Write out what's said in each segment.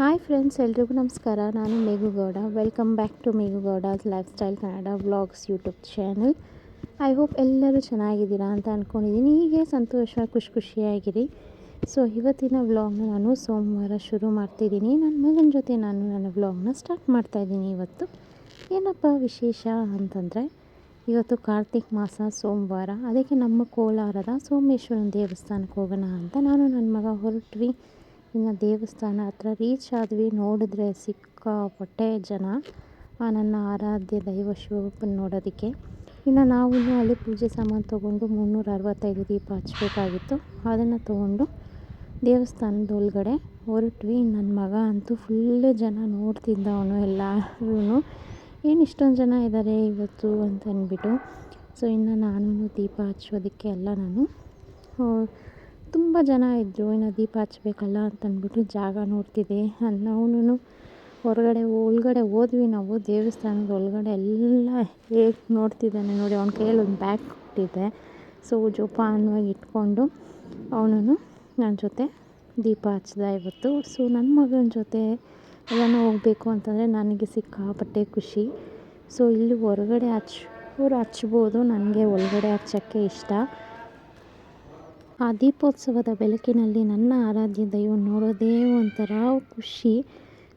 Hi friends, ಎಲ್ರಿಗೂ ನಮಸ್ಕಾರ. ನಾನು ಮೇಘುಗೌಡ welcome back to ಮೇಘುಗೌಡಸ್ life style Kannada vlogs YouTube channel I hope ಎಲ್ಲರೂ ಚೆನ್ನಾಗಿದ್ದೀರಾ ಅಂತ ಅಂದ್ಕೊಂಡಿದ್ದೀನಿ ಹೀಗೆ ಸಂತೋಷ, ಖುಷಿ, ಖುಷಿಯಾಗಿರಿ. ಸೊ ಇವತ್ತಿನ ವ್ಲಾಗ್ನ ನಾನು ಸೋಮವಾರ ಶುರು ಮಾಡ್ತಿದ್ದೀನಿ. ನನ್ನ ಮಗನ ಜೊತೆ ನಾನು ನನ್ನ ವ್ಲಾಗ್ನ ಸ್ಟಾರ್ಟ್ ಮಾಡ್ತಾಯಿದ್ದೀನಿ ಇವತ್ತು. ಏನಪ್ಪ ವಿಶೇಷ ಅಂತಂದರೆ, ಇವತ್ತು ಕಾರ್ತಿಕ್ ಮಾಸ ಸೋಮವಾರ. ಅದಕ್ಕೆ ನಮ್ಮ ಕೋಲಾರದ ಸೋಮೇಶ್ವರನ ದೇವಸ್ಥಾನಕ್ಕೆ ಹೋಗೋಣ ಅಂತ ನಾನು ನನ್ನ ಮಗ ಹೊರಟ್ವಿ. ಇನ್ನು ದೇವಸ್ಥಾನ ಹತ್ರ ರೀಚ್ ಆದ್ವಿ, ನೋಡಿದ್ರೆ ಸಿಕ್ಕಾಪಟ್ಟೆ ಜನ. ನನ್ನ ಆರಾಧ್ಯ ದೈವ ಶಿವಪ್ಪನ ನೋಡೋದಕ್ಕೆ. ಇನ್ನು ನಾವು ಅಲ್ಲಿ ಪೂಜೆ ಸಾಮಾನು ತೊಗೊಂಡು ಮುನ್ನೂರ ಅರವತ್ತೈದು ದೀಪ ಹಚ್ಬೇಕಾಗಿತ್ತು. ಅದನ್ನು ತೊಗೊಂಡು ದೇವಸ್ಥಾನದ ಒಳಗಡೆ ಹೊರಟ್ವಿ. ನನ್ನ ಮಗ ಅಂತೂ ಫುಲ್ಲು ಜನ ನೋಡ್ತಿದ್ದ ಅವನು ಎಲ್ಲರೂ ಏನು ಇಷ್ಟೊಂದು ಜನ ಇದ್ದಾರೆ ಇವತ್ತು ಅಂತ ಅಂದ್ಬಿಟ್ಟು. ಸೊ ಇನ್ನು ನಾನು ದೀಪ ಹಚ್ಚೋದಕ್ಕೆ ಎಲ್ಲ ನಾನು. ತುಂಬ ಜನ ಇದ್ದರು ಇನ್ನು ದೀಪ ಹಚ್ಬೇಕಲ್ಲ ಅಂತಂದ್ಬಿಟ್ಟು ಜಾಗ ನೋಡ್ತಿದ್ದೆ. ನಾವುನು ಹೊರಗಡೆ ಒಳಗಡೆ ಹೋದ್ವಿ ನಾವು, ದೇವಸ್ಥಾನದ ಒಳಗಡೆ ಎಲ್ಲ ಹೇಗೆ ನೋಡ್ತಿದ್ದಾನೆ ನೋಡಿ, ಅವ್ನ ಕೈಯಲ್ಲಿ ಒಂದು ಬ್ಯಾಗ್ ಕೊಟ್ಟಿದ್ದೆ. ಸೊ ಜೋಪಾನವಾಗಿ ಇಟ್ಕೊಂಡು ಅವನು ನನ್ನ ಜೊತೆ ದೀಪ ಹಚ್ದ ಇವತ್ತು. ಸೊ ನನ್ನ ಮಗನ ಜೊತೆ ಎಲ್ಲ ಹೋಗಬೇಕು ಅಂತಂದರೆ ನನಗೆ ಸಿಕ್ಕಾಪಟ್ಟೆ ಖುಷಿ. ಸೊ ಇಲ್ಲಿ ಹೊರಗಡೆ ಹಚ್ಚೋರು ಹಚ್ಬೋದು, ನನಗೆ ಒಳಗಡೆ ಹಚ್ಚೋಕ್ಕೆ ಇಷ್ಟ. ಆ ದೀಪೋತ್ಸವದ ಬೆಳಕಿನಲ್ಲಿ ನನ್ನ ಆರಾಧ್ಯ ದೈವ ನೋಡೋದೇ ಒಂಥರ ಖುಷಿ.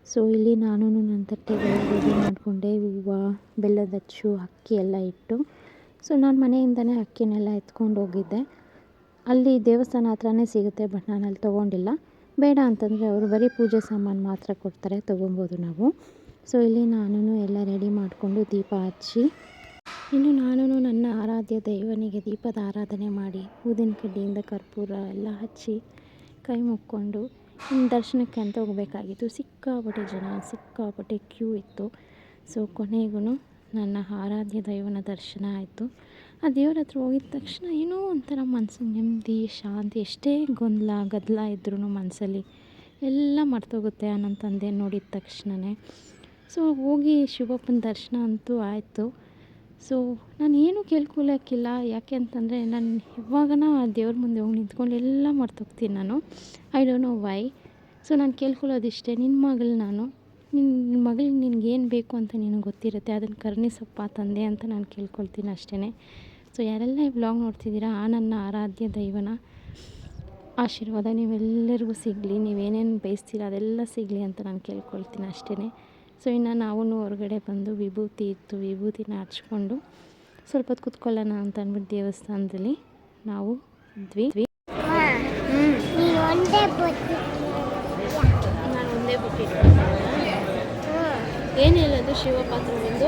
ಸೊ, ಇಲ್ಲಿ ನಾನು ನನ್ನ ತಟ್ಟೆಗಳು ರೆಡಿ ಮಾಡಿಕೊಂಡೆ. ಹೂವು, ಬೆಲ್ಲದ ಅಚ್ಚು, ಅಕ್ಕಿ ಎಲ್ಲ ಇಟ್ಟು. ಸೊ, ನಾನು ಮನೆಯಿಂದನೇ ಅಕ್ಕಿನೆಲ್ಲ ಎತ್ಕೊಂಡು ಹೋಗಿದ್ದೆ. ಅಲ್ಲಿ ದೇವಸ್ಥಾನ ಹತ್ರನೇ ಸಿಗುತ್ತೆ, ಬಟ್ ನಾನು ಅಲ್ಲಿ ತೊಗೊಂಡಿಲ್ಲ. ಬೇಡ ಅಂತಂದರೆ ಅವರು ಬರೀ ಪೂಜೆ ಸಾಮಾನು ಮಾತ್ರ ಕೊಡ್ತಾರೆ, ತೊಗೊಬೋದು ನಾವು. ಸೊ, ಇಲ್ಲಿ ನಾನು ಎಲ್ಲ ರೆಡಿ ಮಾಡಿಕೊಂಡು ದೀಪ ಹಚ್ಚಿ ಇನ್ನು ನಾನು ನನ್ನ ಆರಾಧ್ಯ ದೈವನಿಗೆ ದೀಪದ ಆರಾಧನೆ ಮಾಡಿ ಊದಿನ ಕಡ್ಡಿಯಿಂದ ಕರ್ಪೂರ ಎಲ್ಲ ಹಚ್ಚಿ ಕೈ ಮುಕ್ಕೊಂಡು ದರ್ಶನಕ್ಕೆ ಅಂತ ಹೋಗಬೇಕಾಗಿತ್ತು. ಸಿಕ್ಕಾಪಟ್ಟೆ ಜನ, ಸಿಕ್ಕಾಪಟ್ಟೆ ಕ್ಯೂ ಇತ್ತು. ಸೊ ಕೊನೆಗೂ ನನ್ನ ಆರಾಧ್ಯ ದೈವನ ದರ್ಶನ ಆಯಿತು. ಆ ದೇವ್ರ ಹತ್ರ ಹೋಗಿದ ತಕ್ಷಣ ಏನೋ ಒಂಥರ ಮನಸ್ಸು ನೆಮ್ಮದಿ, ಶಾಂತಿ, ಎಷ್ಟೇ ಗೊಂದಲ, ಗದ್ದಲ ಇದ್ರೂ ಮನಸ್ಸಲ್ಲಿ ಎಲ್ಲ ಮರ್ತೋಗುತ್ತೆ ನನ್ನ ತಂದೆ ನೋಡಿದ ತಕ್ಷಣವೇ ಸೊ, ಹೋಗಿ ಶಿವಪ್ಪನ ದರ್ಶನ ಅಂತೂ ಆಯಿತು. ಸೊ ನಾನು ಏನೂ ಕೇಳ್ಕೊಳ್ಳೋಕ್ಕಿಲ್ಲ ಯಾಕೆ ಅಂತಂದರೆ ನಾನು ಇವಾಗನ ದೇವ್ರ ಮುಂದೆ ಹೋಗಿ ನಿಂತ್ಕೊಂಡು ಎಲ್ಲ ಮರ್ತೋಗ್ತೀನಿ ನಾನು. I don't know why so ನಾನು ಕೇಳ್ಕೊಳ್ಳೋದಿಷ್ಟೇ. ನಿನ್ನ ಮಗಳು ನಾನು. ನಿನ್ನ ಮಗಳಿಗೆ ನಿನಗೇನು ಬೇಕು ಅಂತ ನಿನಗೆ ಗೊತ್ತಿರುತ್ತೆ. ಅದನ್ನು ಕರುಣಿಸಪ್ಪ ತಂದೆ ಅಂತ ನಾನು ಕೇಳ್ಕೊಳ್ತೀನಿ ಅಷ್ಟೇ ಸೊ ಯಾರೆಲ್ಲ ಈ ಬ್ಲಾಗ್ ನೋಡ್ತಿದ್ದೀರಾ, ಆ ನನ್ನ ಆರಾಧ್ಯ ದೈವನ ಆಶೀರ್ವಾದ ನೀವೆಲ್ಲರಿಗೂ ಸಿಗಲಿ. ನೀವೇನೇನು ಬಯಸ್ತೀರ ಅದೆಲ್ಲ ಸಿಗಲಿ ಅಂತ ನಾನು ಕೇಳ್ಕೊಳ್ತೀನಿ ಅಷ್ಟೇ ಸೊ ಇನ್ನು ನಾವು ಹೊರಗಡೆ ಬಂದು ವಿಭೂತಿ ಇತ್ತು ವಿಭೂತಿನ ಹಚ್ಕೊಂಡು ಸ್ವಲ್ಪ ಹೊತ್ತು ಕೂತ್ಕೊಳ್ಳೋಣ ಅಂತ ಅಂದ್ಬಿಟ್ಟು ದೇವಸ್ಥಾನದಲ್ಲಿ ನಾವು ಇದ್ವಿ. ನಾನು ಒಂದೇ ಬಿಟ್ಟಿದ್ದೆ ಏನು ಹೇಳೋದು ಶಿವಪಾತ್ರ ಒಂದು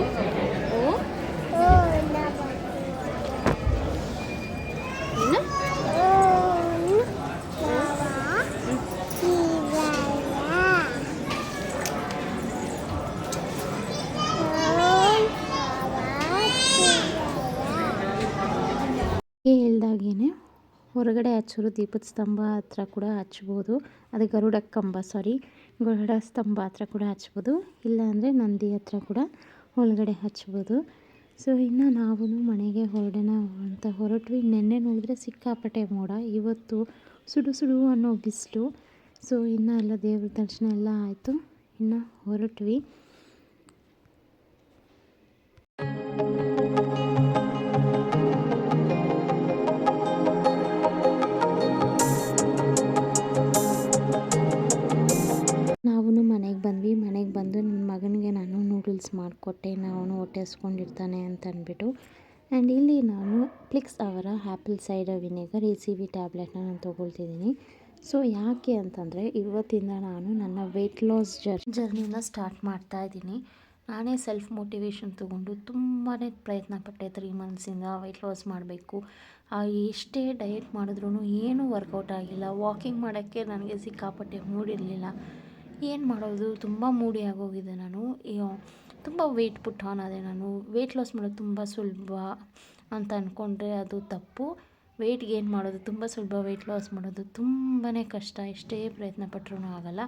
ಹೇಳ್ದಾಗೇ ಹೊರಗಡೆ ಹಚ್ಚೋರು ದೀಪದ ಸ್ತಂಭ ಹತ್ರ ಕೂಡ ಹಚ್ಬೋದು. ಅದು ಗರುಡ ಕಂಬ ಸಾರಿ ಗರುಡ ಸ್ತಂಭ ಹತ್ರ ಕೂಡ ಹಚ್ಬೋದು. ಇಲ್ಲಾಂದರೆ ನಂದಿ ಹತ್ರ ಕೂಡ ಒಳಗಡೆ ಹಚ್ಬೋದು. ಸೊ ಇನ್ನು ನಾವು ಮನೆಗೆ ಹೊರಡೋಣ ಅಂತ ಹೊರಟ್ವಿ ನೆನ್ನೆ ನೋಡಿದ್ರೆ ಸಿಕ್ಕಾಪಟ್ಟೆ ಮೋಡ, ಇವತ್ತು ಸುಡು ಸುಡು ಅನ್ನೋ ಬಿಸಿಲು. ಸೊ ಇನ್ನು ಎಲ್ಲ ದೇವ್ರ ದರ್ಶನ ಎಲ್ಲ ಆಯಿತು. ಇನ್ನು ಹೊರಟ್ವಿ. ನೂಡಲ್ಸ್ ಮಾಡಿಕೊಟ್ಟೆ ಅವನು ಹೊಟ್ಟೆ ಹಸ್ಕೊಂಡಿರ್ತಾನೆ ಅಂತ ಅಂದ್ಬಿಟ್ಟು. ಆ್ಯಂಡ್ ಇಲ್ಲಿ ನಾನು ಪ್ಲಿಕ್ಸ್ ಅವರ apple cider vinegar A C V ಟ್ಯಾಬ್ಲೆಟ್ನ ನಾನು ತೊಗೊಳ್ತಿದ್ದೀನಿ. ಸೊ ಯಾಕೆ ಅಂತಂದರೆ ಇವತ್ತಿಂದ ನಾನು ನನ್ನ ವೆಯ್ಟ್ ಲಾಸ್ ಜರ್ ಜರ್ನಿನ ಸ್ಟಾರ್ಟ್ ಮಾಡ್ತಾ ಇದ್ದೀನಿ. ನಾನೇ ಸೆಲ್ಫ್ ಮೋಟಿವೇಶನ್ ತೊಗೊಂಡು ತುಂಬಾ ಪ್ರಯತ್ನ ಪಟ್ಟೆ ತ್ರೀ ಮಂತ್ಸಿಂದ ವೆಯ್ಟ್ ಲಾಸ್ ಮಾಡಬೇಕು. ಎಷ್ಟೇ ಡಯೆಟ್ ಮಾಡಿದ್ರೂ ಏನೂ ವರ್ಕೌಟ್ ಆಗಿಲ್ಲ. ವಾಕಿಂಗ್ ಮಾಡೋಕ್ಕೆ ನನಗೆ ಸಿಕ್ಕಾಪಟ್ಟೆ ಮೂಡಿರಲಿಲ್ಲ ಏನು ಮಾಡೋದು? ತುಂಬ ಮೂಡಿ ಆಗೋಗಿದೆ ನಾನು. ತುಂಬ ವೆಯ್ಟ್ ಪುಟ್ ಆನ್ ಆದೆ ನಾನು. ವೆಯ್ಟ್ ಲಾಸ್ ಮಾಡೋದು ತುಂಬ ಸುಲಭ ಅಂತ ಅಂದ್ಕೊಂಡ್ರೆ ಅದು ತಪ್ಪು. ವೆಯ್ಟ್ ಗೇನ್ ಮಾಡೋದು ತುಂಬ ಸುಲಭ. ವೆಯ್ಟ್ ಲಾಸ್ ಮಾಡೋದು ತುಂಬಾ ಕಷ್ಟ. ಎಷ್ಟೇ ಪ್ರಯತ್ನ ಪಟ್ಟರೂ ಆಗಲ್ಲ.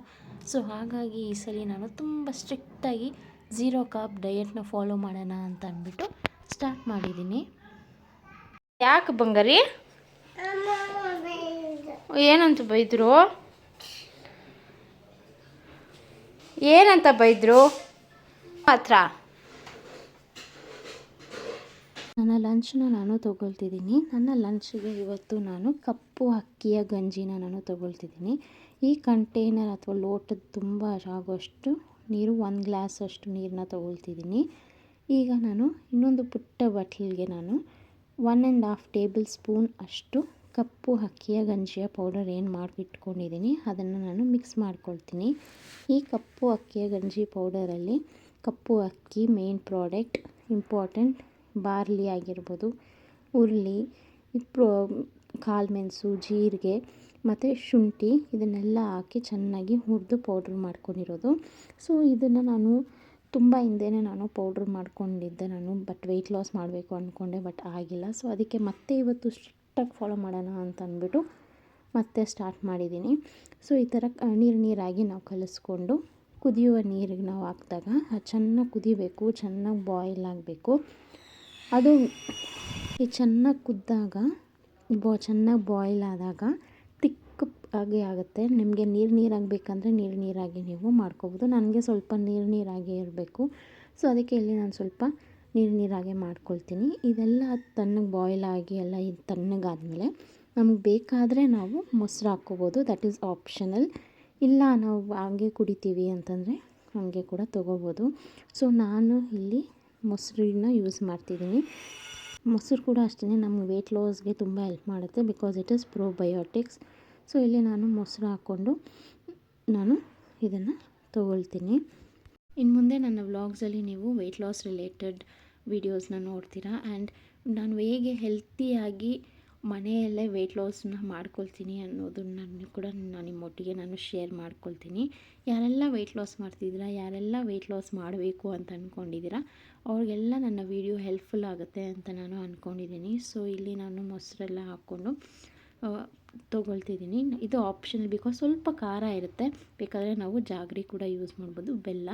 ಸೊ ಹಾಗಾಗಿ ಈ ಸಲ ನಾನು ತುಂಬ ಸ್ಟ್ರಿಕ್ಟಾಗಿ ಝೀರೋ ಕಾಪ್ ಡಯೆಟ್ನ ಫಾಲೋ ಮಾಡೋಣ ಅಂತ ಅಂದ್ಬಿಟ್ಟು ಸ್ಟಾರ್ಟ್ ಮಾಡಿದ್ದೀನಿ. ಯಾಕೆ ಬಂಗಾರಿ? ಏನಂತ ಬೈದರು? ಏನಂತ ಬೈದರು? ಮಾತ್ರ. ನನ್ನ ಲಂಚ್ನ ನಾನು ತೊಗೊಳ್ತಿದ್ದೀನಿ. ನನ್ನ ಲಂಚ್ಗೆ ಇವತ್ತು ನಾನು ಕಪ್ಪು ಅಕ್ಕಿಯ ಗಂಜಿನ ನಾನು ತೊಗೊಳ್ತಿದ್ದೀನಿ. ಈ ಕಂಟೈನರ್ ಅಥವಾ ಲೋಟದ ತುಂಬ ಆಗೋಷ್ಟು ನೀರು, ಒಂದು ಗ್ಲಾಸ್ ಅಷ್ಟು ನೀರನ್ನ ತೊಗೊಳ್ತಿದ್ದೀನಿ. ಈಗ ನಾನು ಇನ್ನೊಂದು ಪುಟ್ಟ ಬಟ್ಲಿಗೆ ನಾನು one and half tablespoon ಅಷ್ಟು ಕಪ್ಪು ಅಕ್ಕಿಯ ಗಂಜಿಯ ಪೌಡರ್ ಏನು ಮಾಡಿಟ್ಕೊಂಡಿದ್ದೀನಿ ಅದನ್ನು ನಾನು ಮಿಕ್ಸ್ ಮಾಡ್ಕೊಳ್ತೀನಿ. ಈ ಕಪ್ಪು ಅಕ್ಕಿಯ ಗಂಜಿ ಪೌಡರಲ್ಲಿ ಕಪ್ಪು ಅಕ್ಕಿ ಮೇನ್ ಪ್ರಾಡಕ್ಟ್ ಇಂಪಾರ್ಟೆಂಟ್ ಬಾರ್ಲಿ ಆಗಿರ್ಬೋದು ಹುರ್ಲಿ ಪ್ರೋ ಕಾಳುಮೆಣಸು ಜೀರಿಗೆ, ಮತ್ತು ಶುಂಠಿ, ಇದನ್ನೆಲ್ಲ ಹಾಕಿ ಚೆನ್ನಾಗಿ ಹುರಿದು ಪೌಡ್ರ್ ಮಾಡ್ಕೊಂಡಿರೋದು. ಸೊ ಇದನ್ನು ನಾನು ತುಂಬ ಹಿಂದೆಯೇ ನಾನು ಪೌಡ್ರ್ ಮಾಡ್ಕೊಂಡಿದ್ದೆ ನಾನು ಬಟ್ ವೆಯ್ಟ್ ಲಾಸ್ ಮಾಡಬೇಕು ಅಂದ್ಕೊಂಡೆ ಬಟ್ ಆಗಿಲ್ಲ. ಸೊ ಅದಕ್ಕೆ ಮತ್ತೆ ಇವತ್ತು ಸ್ಟ್ರಿಕ್ಟಾಗಿ ಫಾಲೋ ಮಾಡೋಣ ಅಂತ ಅಂದ್ಬಿಟ್ಟು ಮತ್ತೆ ಸ್ಟಾರ್ಟ್ ಮಾಡಿದ್ದೀನಿ. ಸೊ, ಈ ಥರ ನೀರು ನೀರಾಗಿ ನಾವು ಕಲಿಸ್ಕೊಂಡು ಕುದಿಯುವ ನೀರಿಗೆ ನಾವು ಹಾಕಿದಾಗ ಅದು ಚೆನ್ನಾಗಿ ಕುದಿಬೇಕು, ಚೆನ್ನಾಗಿ ಬಾಯ್ಲ್ ಆಗಬೇಕು. ಅದು ಈ ಚೆನ್ನಾಗಿ ಕುದ್ದಾಗ, ಬಾ, ಚೆನ್ನಾಗಿ ಬಾಯ್ಲ್ ಆದಾಗ ತಿಕ್ಕ ಆಗಿ ಆಗುತ್ತೆ. ನಿಮಗೆ ನೀರು ನೀರಾಗಿ ಬೇಕಂದರೆ ನೀರು ನೀರಾಗಿ ನೀವು ಮಾಡ್ಕೋಬೋದು. ನನಗೆ ಸ್ವಲ್ಪ ನೀರು ನೀರಾಗಿ ಇರಬೇಕು. ಸೊ, ಅದಕ್ಕೆ ಇಲ್ಲಿ ನಾನು ಸ್ವಲ್ಪ ನೀರು ನೀರಾಗೆ ಮಾಡ್ಕೊಳ್ತೀನಿ. ಇದೆಲ್ಲ ತಣ್ಣಗೆ ಬಾಯ್ಲ್ ಆಗಿ ಎಲ್ಲ ಇದು ತಣ್ಣಗಾದಮೇಲೆ ನಮ್ಗೆ ಬೇಕಾದರೆ ನಾವು ಮೊಸರು ಹಾಕ್ಕೋಬೋದು. ದಟ್ ಈಸ್ ಆಪ್ಷನಲ್ ಇಲ್ಲ ನಾವು ಹಾಗೆ ಕುಡಿತೀವಿ ಅಂತಂದರೆ ಹಾಗೆ ಕೂಡ ತೊಗೋಬೋದು. ಸೊ ನಾನು ಇಲ್ಲಿ ಮೊಸರನ್ನ ಯೂಸ್ ಮಾಡ್ತಿದ್ದೀನಿ. ಮೊಸರು ಕೂಡ ಅಷ್ಟೇ ನಮ್ಮ ವೆಯ್ಟ್ ಲಾಸ್ಗೆ ತುಂಬ ಹೆಲ್ಪ್ ಮಾಡುತ್ತೆ because it is probiotics so ಇಲ್ಲಿ ನಾನು ಮೊಸರು ಹಾಕ್ಕೊಂಡು ನಾನು ಇದನ್ನು ತೊಗೊಳ್ತೀನಿ. ಇನ್ನು ಮುಂದೆ ನನ್ನ ವ್ಲಾಗ್ಸಲ್ಲಿ ನೀವು ವೆಯ್ಟ್ ಲಾಸ್ ರಿಲೇಟೆಡ್ ವೀಡಿಯೋಸ್ನ ನೋಡ್ತೀರಾ? ಆ್ಯಂಡ್ ನಾನು ಹೇಗೆ ಹೆಲ್ತಿಯಾಗಿ ಮನೆಯಲ್ಲೇ ವೆಯ್ಟ್ ಲಾಸ್ನ ಮಾಡ್ಕೊಳ್ತೀನಿ ಅನ್ನೋದನ್ನು ಕೂಡ ನಾನು ನಿಮ್ಮೊಟ್ಟಿಗೆ ನಾನು ಶೇರ್ ಮಾಡ್ಕೊಳ್ತೀನಿ. ಯಾರೆಲ್ಲ ವೆಯ್ಟ್ ಲಾಸ್ ಮಾಡ್ತಿದ್ದೀರಾ? ಯಾರೆಲ್ಲ ವೆಯ್ಟ್ ಲಾಸ್ ಮಾಡಬೇಕು ಅಂತ ಅಂದ್ಕೊಂಡಿದ್ದೀರಾ ಅವ್ರಿಗೆಲ್ಲ ನನ್ನ ವೀಡಿಯೋ ಹೆಲ್ಪ್ಫುಲ್ ಆಗುತ್ತೆ ಅಂತ ನಾನು ಅಂದ್ಕೊಂಡಿದ್ದೀನಿ ಸೊ ಇಲ್ಲಿ ನಾನು ಮೊಸರೆಲ್ಲ ಹಾಕ್ಕೊಂಡು ತೊಗೊಳ್ತಿದ್ದೀನಿ. ಇದು ಆಪ್ಷನಲ್ ಬಿಕಾಸ್ ಸ್ವಲ್ಪ ಖಾರ ಇರುತ್ತೆ. ಬೇಕಾದರೆ ನಾವು ಜಾಗ್ರಿ ಕೂಡ ಯೂಸ್ ಮಾಡ್ಬೋದು. ಬೆಲ್ಲ.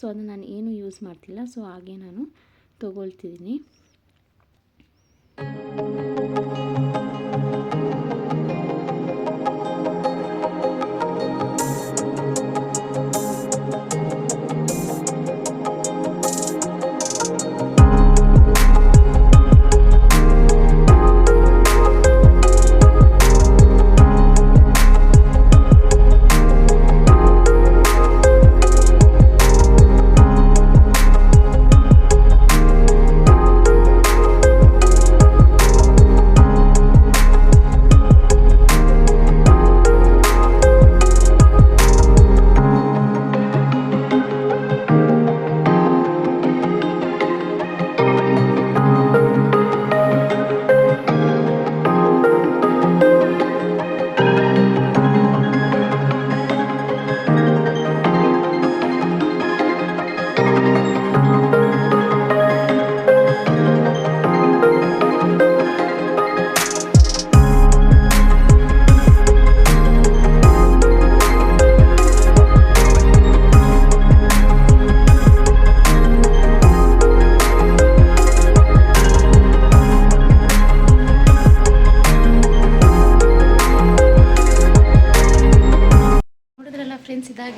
ಸೊ ಅದನ್ನು ನಾನು ಏನು ಯೂಸ್ ಮಾಡ್ತಿಲ್ಲ. ಸೊ ಹಾಗೆ ನಾನು ತೊಗೊಳ್ತಿದ್ದೀನಿ.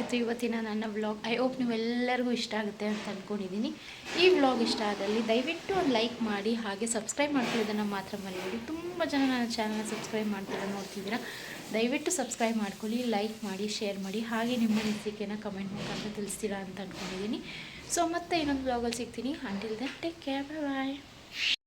ಇದಾಗಿತ್ತು ಇವತ್ತಿನ ನನ್ನ ವ್ಲಾಗ್ ಐ ಹೋಪ್ ನೀವೆಲ್ಲರಿಗೂ ಇಷ್ಟ ಆಗುತ್ತೆ ಅಂತ ಅಂದ್ಕೊಂಡಿದ್ದೀನಿ ಈ ವ್ಲಾಗ್ ಇಷ್ಟ ಆದಲ್ಲಿ ದಯವಿಟ್ಟು ಒಂದು ಲೈಕ್ ಮಾಡಿ, ಹಾಗೆ ಸಬ್ಸ್ಕ್ರೈಬ್ ಮಾಡ್ಕೊಳ್ಳೋದನ್ನು ಮಾತ್ರ ಮರಿಬೇಡಿ. ತುಂಬ ಜನ ನನ್ನ ಚಾನಲ್ನ ಸಬ್ಸ್ಕ್ರೈಬ್ ಮಾಡ್ತೀರಾ, ನೋಡ್ತಿದ್ದೀರಾ? ದಯವಿಟ್ಟು ಸಬ್ಸ್ಕ್ರೈಬ್ ಮಾಡ್ಕೊಳ್ಳಿ ಲೈಕ್ ಮಾಡಿ ಶೇರ್ ಮಾಡಿ, ಹಾಗೆ ನಿಮ್ಮ ಅನಿಸಿಕೆನ ಕಮೆಂಟ್ ಮುಖಾಂತರ ತಿಳಿಸ್ತೀರಾ ಅಂತ ಅಂದ್ಕೊಂಡಿದ್ದೀನಿ ಸೊ ಮತ್ತೆ ಇನ್ನೊಂದು ವ್ಲಾಗಲ್ಲಿ ಸಿಗ್ತೀನಿ. Until then take care bye